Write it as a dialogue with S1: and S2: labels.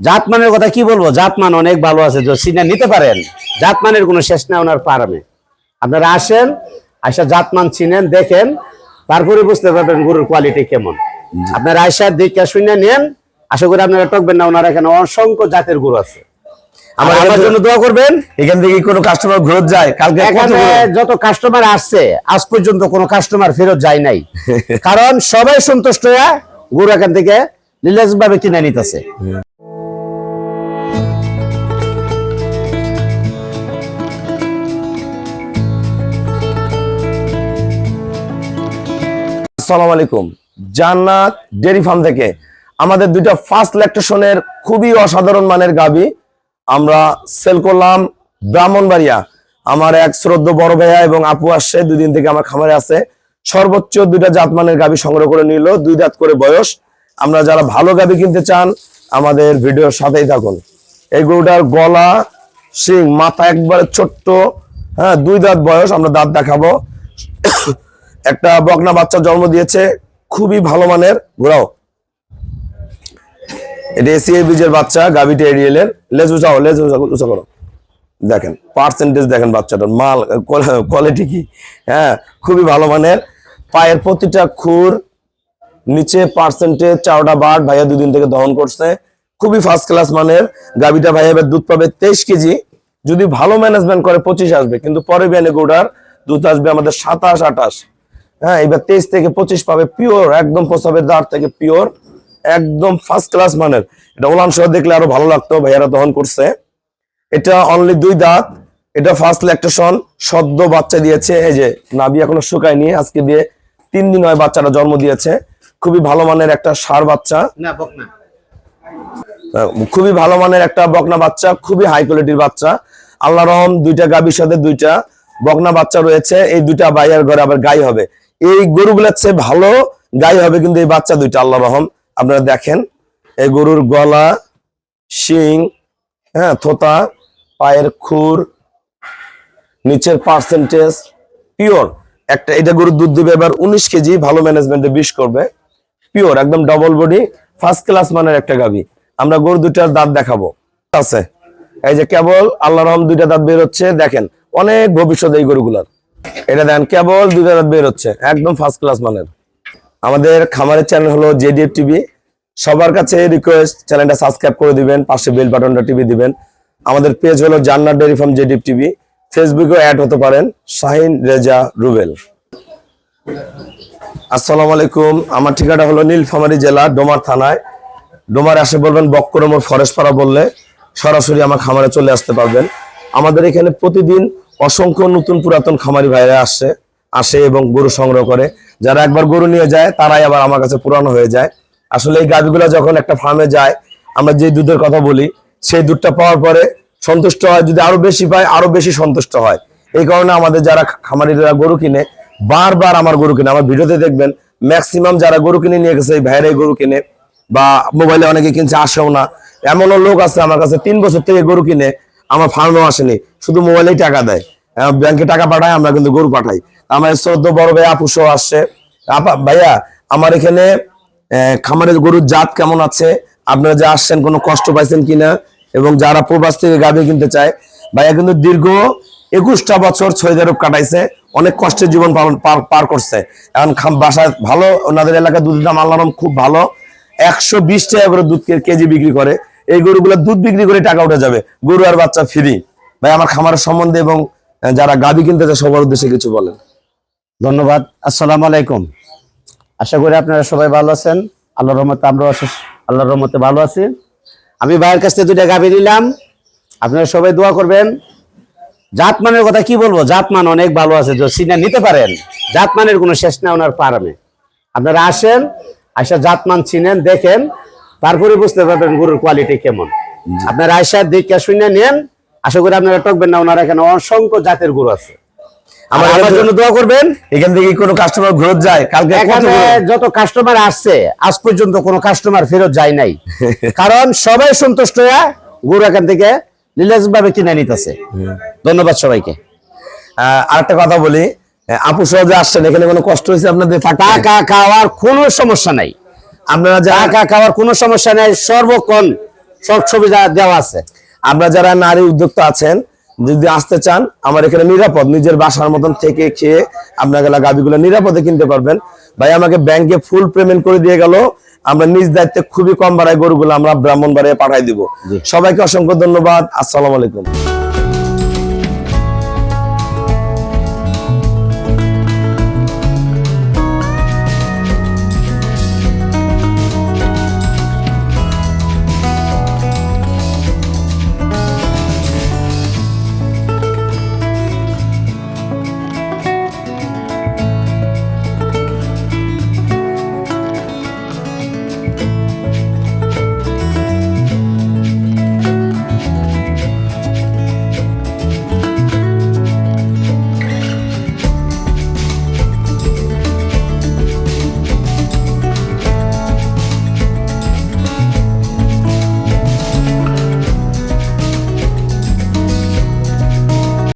S1: জাতমানের কথা কি বলব? জাতমান অনেক ভালো আছে যে সিনা নিতে পারেন। জাতমানের কোনো শেষ নেই ওনার পারামে আপনারা আসেন আসা জাতমান চিনেন দেখেন তারপরে বুঝতে পারবেন গরুর কোয়ালিটি কেমন। আপনারা আয়সা দেখে শুনে নেন আশা করি আপনারা টকবেন না ওনার এখানে অসংখ্য জাতের গরু আছে। আমার
S2: আমার
S1: আমার জন্য দোয়া করবেন
S2: এখান থেকে কোনো কাস্টমার ঘুরত যায় কালকে
S1: এখানে যত কাস্টমার আসছে আজ পর্যন্ত কোনো কাস্টমার ফেরত যায় নাই। কারণ সবাই সন্তুষ্ট হয়ে গরু এখান থেকে রিল্যাক্স ভাবে কিনে নিতেছে।
S2: আসসালামু আলাইকুম। জান্নাত ডেরি ফার্ম থেকে আমাদের দুইটা ফার্স্ট ল্যাকটেশনের খুবই অসাধারণ মানের গাবি আমরা সেল করলাম ব্রাহ্মণবাড়িয়া। আমার এক শ্রদ্ধ বড় ভাইয়া এবং আপু আসছে দুই দিন থেকে আমার খামারে আছে। সর্বোচ্চ দুইটা জাতমানের গাবি সংগ্রহ করে নিল, দুই দাঁত করে বয়স। আমরা যারা ভালো গাবি কিনতে চান, আমাদের ভিডিওর সাথেই থাকুন। এই গরুটার গলা, শিং, মাথা একবারে ছোট্ট হ্যাঁ দুই দাঁত বয়স, আমরা দাঁত দেখাবো। একটা বকনা বাচ্চা জন্ম দিয়েছে, খুবই ভালো মানের। ঘোরাও। এটা এসিএ বীজের বাচ্চা, গাভিটা এরিয়েলের লেজ উঁচাও, লেজ উঁচা- করো। দেখেন পার্সেন্টেজ দেখেন বাচ্চাটার মাল কোয়ালিটি কি। হ্যাঁ খুবই ভালো মানের। পায়ের প্রতিটা খুর নিচে পার্সেন্টেজ চারটা বার ভাইয়া দুদিন থেকে দহন করছে। খুবই ফার্স্ট ক্লাস মানের। গাভিটা ভাইয়া এবার দুধ পাবে তেইশ কেজি। যদি ভালো ম্যানেজমেন্ট করে, পঁচিশ আসবে। কিন্তু পরে বিয়ানে গোটার দুধ আসবে আমাদের সাতাশ, আঠাশ। হ্যাঁ এবার তেইশ থেকে পঁচিশ পাবে পিওর একদম প্রসাবের দাঁড় থেকে পিওর একদম ফার্স্ট ক্লাস মানের। এটা ওলান সহ দেখলে আরও ভালো লাগতো ভাইয়ারা দহন করছে। এটা অনলি দুই দাঁত এটা ফার্স্ট ল্যাকটেশন সদ্য বাচ্চা দিয়েছে এই যে নাভি এখনও শুকায়নি আজকে দিয়ে তিন দিন হয় বাচ্চাটা জন্ম দিয়েছে। খুবই ভালো মানের একটা সার বাচ্চা। আহ, খুবই ভালো মানের একটা বকনা বাচ্চা খুবই হাই কোয়ালিটির বাচ্চা। আল্লাহ রহম দুইটা গাবির সাথে দুইটা বকনা বাচ্চা রয়েছে। এই দুইটা বাইয়ের ঘরে আবার গাই হবে। এই গরুগুলোর চেয়ে ভালো গাই হবে কিন্তু এই বাচ্চা দুইটা, আল্লাহ রহম। আপনারা দেখেন, এই গরুর গলা, শিং হ্যাঁ থোতা, পায়ের খুর, নিচের পার্সেন্টেজ পিওর একটা, এটা গরুর দুধ দিবে এবার উনিশ কেজি, ভালো ম্যানেজমেন্টে বিষ করবে। পিওর একদম ডবল বডি ফার্স্ট ক্লাস মানের একটা গাবি আমরা গরু দুটার দাঁত দেখাবো। আছে। এই যে কেবল, আল্লাহ রহম, দুইটা দাঁত বের হচ্ছে। দেখেন, অনেক ভবিষ্যৎ এই গরুগুলার। এটা দেখেন কেবল দুইটা দাঁত বের হচ্ছে, একদম ফার্স্ট ক্লাস মানের। আমাদের খামারের চ্যানেল হলো জেডিএফ টিভি। সবার কাছে রিকোয়েস্ট চ্যানেলটা সাবস্ক্রাইব করে দিবেন, পাশে বেল বাটনটা টিভি দিবেন। আমাদের পেজ হলো Jannat dairy farm JDF TV. ফেসবুকেও অ্যাড হতে পারেন, শাহিন রেজা রুবেল। আসসালামু আলাইকুম, আমার ঠিকানা হলো নীলফামারী জেলা, ডোমার থানায়। ডোমার আসে বলবেন বক্করমোর ফরেস্ট পাড়া বললে সরাসরি আমার খামারে চলে আসতে পারবেন। আমাদের এখানে প্রতিদিন অসংখ্য নতুন পুরাতন খামারি ভাইরা আসে আসে এবং গরু সংগ্রহ করে। যারা একবার গরু নিয়ে যায়, তারাই আবার আমার কাছে পুরানো হয়ে যায়। আসলে এই গাভিগুলো যখন একটা ফার্মে যায়, আমরা যে দুধের কথা বলি, সেই দুধটা পাওয়ার পরে সন্তুষ্ট হয়, যদি আরও বেশি পায়, আরও বেশি সন্তুষ্ট হয়। এই কারণে আমাদের যারা খামারিরা গরু কিনে, বারবার আমার গরু কিনে। আমার ভিডিওতে দেখবেন ম্যাক্সিমাম যারা গরু কিনে নিয়ে গেছে, এই ভাইরাই গরু কিনে, বা মোবাইলে অনেকে কিনছে, আসেও না। এমনও লোক আছে আমার কাছে, তিন বছর থেকে গরু কিনে আমার ফার্মেও আসেনি, শুধু মোবাইলেই টাকা দেয়। ব্যাংকে টাকা পাঠায়, আমরা কিন্তু গরু পাঠাই। আমার শ্রদ্ধ বড় ভাই আপুসো আসছে। আপা, ভাইয়া, আমার এখানে খামারের গরুর জাত কেমন আছে? আপনারা যে আসছেন, কোনো কষ্ট পাইছেন কিনা? এবং যারা প্রবাস থেকে গাভী কিনতে চায়, ভাইয়া কিন্তু দীর্ঘ একুশটা বছর রূপ কাটাইছে। অনেক কষ্টের জীবন পার করছে। এখন বাসায় ভালো, ওনাদের এলাকার দুধের দাম আল্লাহ খুব ভালো। একশো বিশ টাকা করে দুধ কেজি বিক্রি করে। এই গরুগুলো দুধ বিক্রি করে টাকা উঠে যাবে। গরু আর বাচ্চা ফ্রি ভাই, আমার খামারের সম্বন্ধে এবং যারা গাভী কিনতে চায়, সবার উদ্দেশ্যে কিছু বলেন।
S1: ধন্যবাদ। আসসালামু আলাইকুম। আশা করি আপনারা সবাই ভালো আছেন। আল্লাহর রহমতে আমরা আল্লাহর রহমতে ভালো আছি। আমি ভাইয়ের কাছ থেকে দুইটা গাভি নিলাম। আপনারা সবাই দোয়া করবেন। জাতমানের কথা কি বলব? জাতমান অনেক ভালো আছে সিনা নিতে পারেন। জাতমানের কোনো শেষ না ওনার পারামে আপনারা আসেন আয়সা জাতমান চিনেন, দেখেন। তারপরে বুঝতে পারবেন গরুর কোয়ালিটি কেমন। আপনারা আয়সা দেখে শুনে নেন আশা করি আপনারা টকবেন না ওনার এখানে অসংখ্য জাতের গরু আছে। আমার জন্য দোয়া করবেন।
S2: এখান থেকে কোনো কাস্টমার ঘুরত যায় কালকে
S1: এখানে যত কাস্টমার আসছে আজ পর্যন্ত কোনো কাস্টমার ফেরত যায় নাই। কারণ সবাই সন্তুষ্ট হয়ে গরু এখান থেকে রিল্যাক্স ভাবে কিনে নিতেছে। ধন্যবাদ সবাইকে।
S2: আরেকটা কথা বলি। আপু সহজে আসছেন এখানে কোনো কষ্ট হয়েছে আপনাদের
S1: টাকা খাওয়ার কোনো সমস্যা নাই।
S2: আপনারা যা
S1: টাকা খাওয়ার কোনো সমস্যা নাই সর্বক্ষণ সব সুবিধা দেওয়া আছে।
S2: আমরা যারা নারী উদ্যোক্তা আছেন যদি আসতে চান আমার এখানে নিরাপদ নিজের বাসার মতন থেকে খেয়ে আপনাকে গাবিগুলো নিরাপদে কিনতে পারবেন। ভাই আমাকে ব্যাংকে ফুল পেমেন্ট করে দিয়ে গেল। আমরা নিজ দায়িত্বে খুবই কম ভাড়ায় গরুগুলো আমরা ব্রাহ্মণ বাড়িয়ে পাঠাই দিব। সবাইকে অসংখ্য ধন্যবাদ। আসসালাম আলাইকুম। Bye.